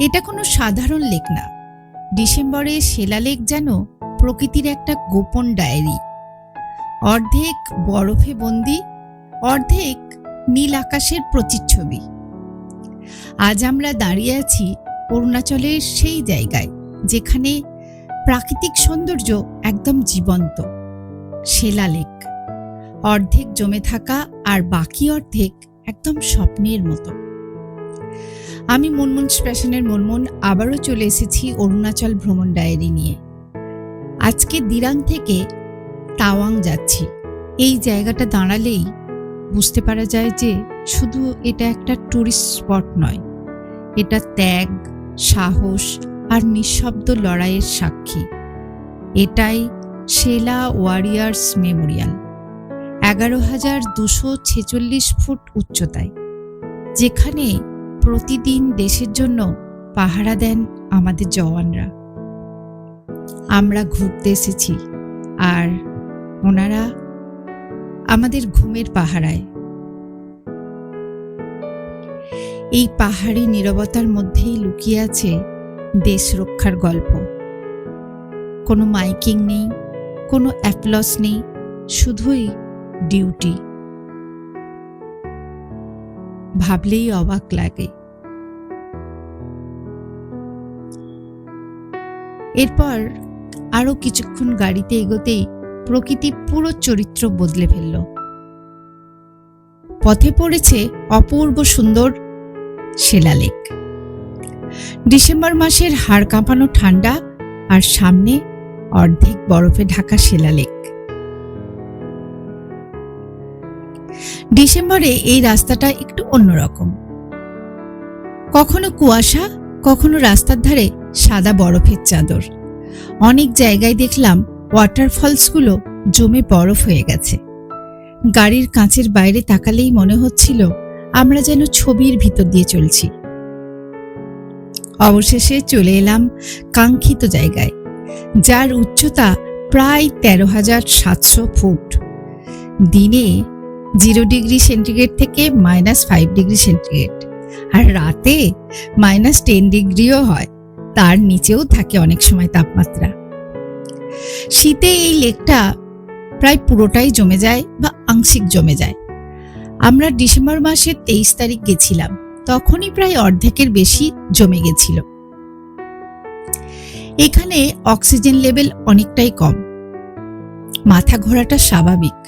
এটা কোনো সাধারণ লেক না। ডিসেম্বরে শিলালেক যেন প্রকৃতির একটা গোপন ডায়েরি। অর্ধেক বরফে বন্দি, অর্ধেক নীল আকাশের প্রতিচ্ছবি। আজ আমরা দাঁড়িয়ে আছি অরুণাচলের সেই জায়গায়, যেখানে প্রাকৃতিক সৌন্দর্য একদম জীবন্ত শিলালেক অর্ধেক জমে থাকা আর বাকি অর্ধেক একদম স্বপ্নের মতো। আমি মুনমুন স্পেশনের মুনমুন আবারও চলে এসেছি অরুণাচল ভ্রমণ ডায়েরি নিয়ে। আজকে দিরাং থেকে তাওয়াং যাচ্ছি। এই জায়গাটা দাঁড়ালেই বুঝতে পারা যায় যে শুধু এটা একটা ট্যুরিস্ট স্পট নয়। এটা ত্যাগ, সাহস আর নিঃশব্দ লড়াইয়ের সাক্ষী। এটাই শেলা ওয়ারিয়ার্স মেমোরিয়াল। এগারো হাজার দুশো ছেচল্লিশ ফুট উচ্চতায়। যেখানে প্রতিদিন দেশের জন্য পাহারা দেন আমাদের জওয়ানরা। আমরা ঘুরতে এসেছি আর ওনারা আমাদের ঘুমের পাহারায়। এই পাহাড়ি নীরবতার মধ্যেই লুকিয়ে আছে দেশ রক্ষার গল্প। কোনো মাইকিং নেই, কোনো অ্যাপ্লস নেই, শুধুই ডিউটি। ভাবলেই অবাক লাগে। এরপর আরও কিছুক্ষণ গাড়িতে এগোতেই প্রকৃতি পুরো চরিত্র বদলে ফেলল। পথে পড়েছে অপূর্ব সুন্দর শিলালেক ডিসেম্বর মাসের হাড় কাঁপানো ঠান্ডা আর সামনে অর্ধেক বরফে ঢাকা শিলালেক ডিসেম্বরে এই রাস্তাটা একটু অন্যরকম। কখনো কুয়াশা, কখনো রাস্তার ধারে সাদা বরফের চাদর। অনেক জায়গায় দেখলাম ওয়াটারফলসগুলো জমে বরফ হয়ে গেছে। গাড়ির কাঁচের বাইরে তাকালেই মনে হচ্ছিল আমরা যেন ছবির ভিতর দিয়ে চলছি। অবশেষে চলে এলাম কাঙ্ক্ষিত জায়গায়, যার উচ্চতা প্রায় তেরো হাজার সাতশো ফুট। দিনে জিরো ডিগ্রি সেন্টিগ্রেড থেকে মাইনাস ফাইভ ডিগ্রি সেন্টিগ্রেড। আর রাতে মাইনাস টেন ডিগ্রিও হয়, তার নিচেও থাকে অনেক সময় তাপমাত্রা। শীতে এই লেকটা প্রায় পুরোটাই জমে যায় বা আংশিক জমে যায়। আমরা ডিসেম্বর মাসের তেইশ তারিখ গেছিলাম, তখনই প্রায় অর্ধেকের বেশি জমে গেছিল। এখানে অক্সিজেন লেভেল অনেকটাই কম। মাথা ঘোরাটা স্বাভাবিক।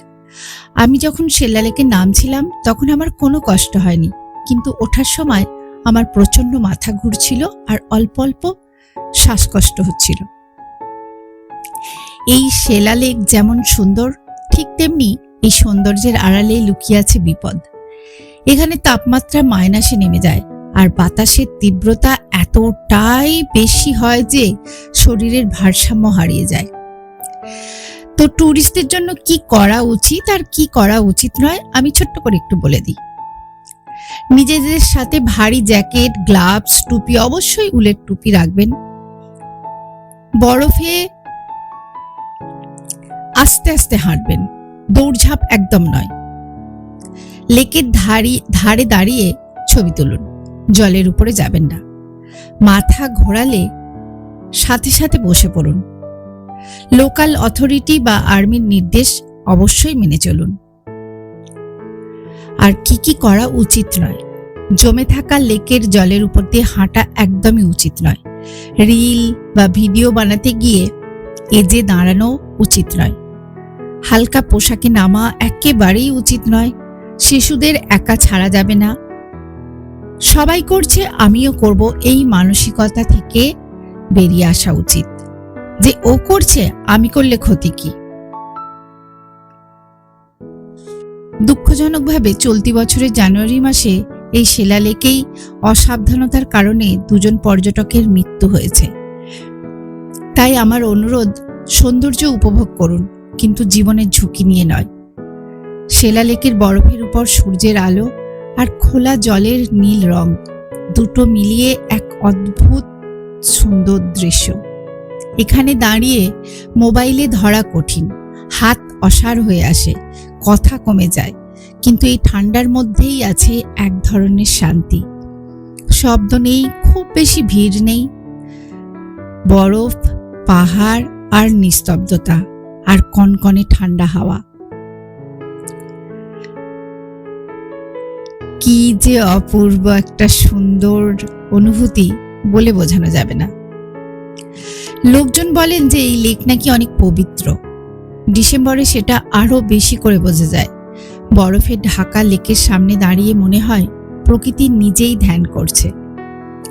আমি যখন শেল্লালেকে নামছিলাম, তখন আমার কোনো কষ্ট হয়নি। কিন্তু ওঠার সময় আমার প্রচণ্ড মাথা ঘুরছিল আর অল্প অল্প শ্বাসকষ্ট হচ্ছিল। এই শেলালেক যেমন সুন্দর, ঠিক তেমনি এই সৌন্দর্যের আড়ালে লুকিয়ে আছে বিপদ। এখানে তাপমাত্রা মাইনাসে নেমে যায় আর বাতাসের তীব্রতা এতটাই বেশি হয় যে শরীরের ভারসাম্য হারিয়ে যায়। তো ট্যুরিস্টদের জন্য কি করা উচিত আর কি করা উচিত নয়, আমি ছোট্ট করে একটু বলে দিই। নিজেদের সাথে ভারী জ্যাকেট গ্লাভস টুপি, অবশ্যই উলের টুপি রাখবেন। বরফে আস্তে আস্তে হাঁটবেন, দৌড়ঝাঁপ একদম নয়। লেকের ধারি, ধারে দাঁড়িয়ে ছবি তুলুন, জলের উপরে যাবেন না। মাথা ঘোরালে সাথে সাথে বসে পড়ুন। লোকাল অথরিটি বা আর্মির নির্দেশ অবশ্যই মেনে চলুন। আর কি কি করা উচিত নয়? জমে থাকা লেকের জলের উপর দিয়ে হাঁটা একদমই উচিত নয়। রিল বা ভিডিও বানাতে গিয়ে এজে দাঁড়ানো উচিত নয়। হালকা পোশাকে নামা একেবারেই উচিত নয়। শিশুদের একা ছাড়া যাবে না। সবাই করছে, আমিও করব, এই মানসিকতা থেকে বেরিয়ে আসা উচিত। যে ও করছে, আমি করলে ক্ষতি কি? দুঃখজনকভাবে চলতি বছরের জানুয়ারি মাসে এই শিলালেকেই অসাবধানতার কারণে দুজন পর্যটকের মৃত্যু হয়েছে। তাই আমার অনুরোধ, সৌন্দর্য উপভোগ করুন, কিন্তু জীবনের ঝুঁকি নিয়ে নয়। শিলালেকের বরফের উপর সূর্যের আলো আর খোলা জলের নীল রং দুটো মিলিয়ে এক অদ্ভুত সুন্দর দৃশ্য। এখানে দাঁড়িয়ে মোবাইলে ধরা কঠিন। হাত অসার হয়ে আসে, কথা কমে যায়, কিন্তু এই ঠান্ডার মধ্যেই আছে এক ধরনের শান্তি। শব্দ নেই, খুব বেশি ভিড় নেই। বরফ, পাহাড় আর নিস্তব্ধতা, আর কনকনে ঠান্ডা হাওয়া। কি যে অপূর্ব একটা সুন্দর অনুভূতি বলে বোঝানো যাবে না। লোকজন বলেন যে এই লেক নাকি অনেক পবিত্র। ডিসেম্বরে সেটা আরও বেশি করে বোঝা যায়। বরফে ঢাকা লেকের সামনে দাঁড়িয়ে মনে হয় প্রকৃতি নিজেই ধ্যান করছে।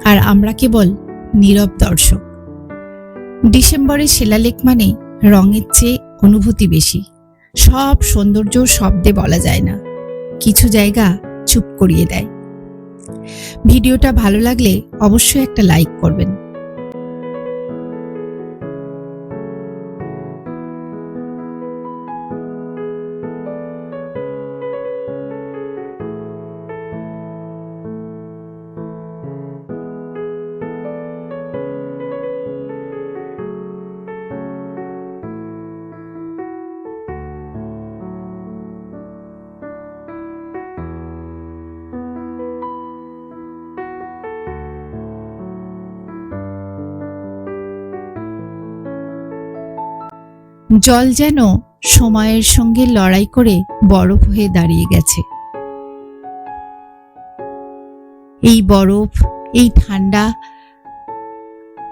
আর আমরা কেবল নীরব দর্শক। ডিসেম্বরে শিলালেক মানে রঙের চেয়ে অনুভূতি বেশি। সব সৌন্দর্য শব্দে বলা যায় না। কিছু জায়গা চুপ করিয়ে দেয়। ভিডিওটা ভালো লাগলে অবশ্যই একটা লাইক করবেন। জল যেন সময়ের সঙ্গে লড়াই করে বরফ হয়ে দাঁড়িয়ে গেছে। এই বরফ, এই ঠান্ডা,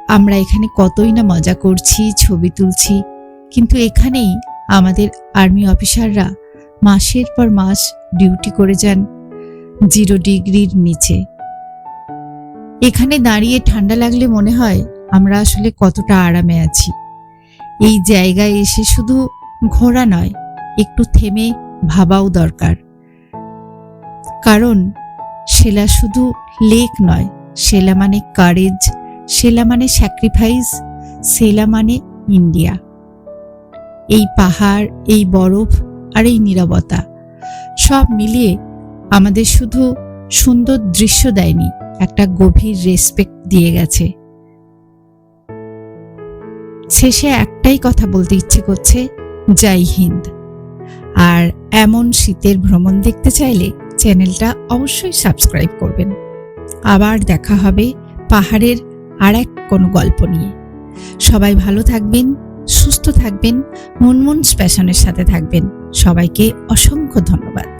আমরা এখানে কতই না মজা করছি, ছবি তুলছি। কিন্তু এখানেই আমাদের আর্মি অফিসাররা মাসের পর মাস ডিউটি করে যান জিরো ডিগ্রির নিচে। এখানে দাঁড়িয়ে ঠান্ডা লাগলে মনে হয় আমরা আসলে কতটা আরামে আছি। এই জায়গায় এসে শুধু ঘোরা নয়, একটু থেমে ভাবাও দরকার। কারণ সেলা শুধু লেক নয় সেলা মানে কারেজ সেলা মানে স্যাক্রিফাইস সেলা মানে ইন্ডিয়া এই পাহাড়, এই বরফ আর এই নীরবতা, সব মিলিয়ে আমাদের শুধু সুন্দর দৃশ্য দেয়নি, একটা গভীর রেসপেক্ট দিয়ে গেছে। শেষে একটাই কথা বলতে ইচ্ছে করছে, জয় হিন্দ। আর এমন শীতের ভ্রমণ দেখতে চাইলে চ্যানেলটা অবশ্যই সাবস্ক্রাইব করবেন। আবার দেখা হবে পাহাড়ের আর এক কোনো গল্প নিয়ে। সবাই ভালো থাকবেন, সুস্থ থাকবেন মুনমুন স্পেশনের সাথে থাকবেন। সবাইকে অসংখ্য ধন্যবাদ।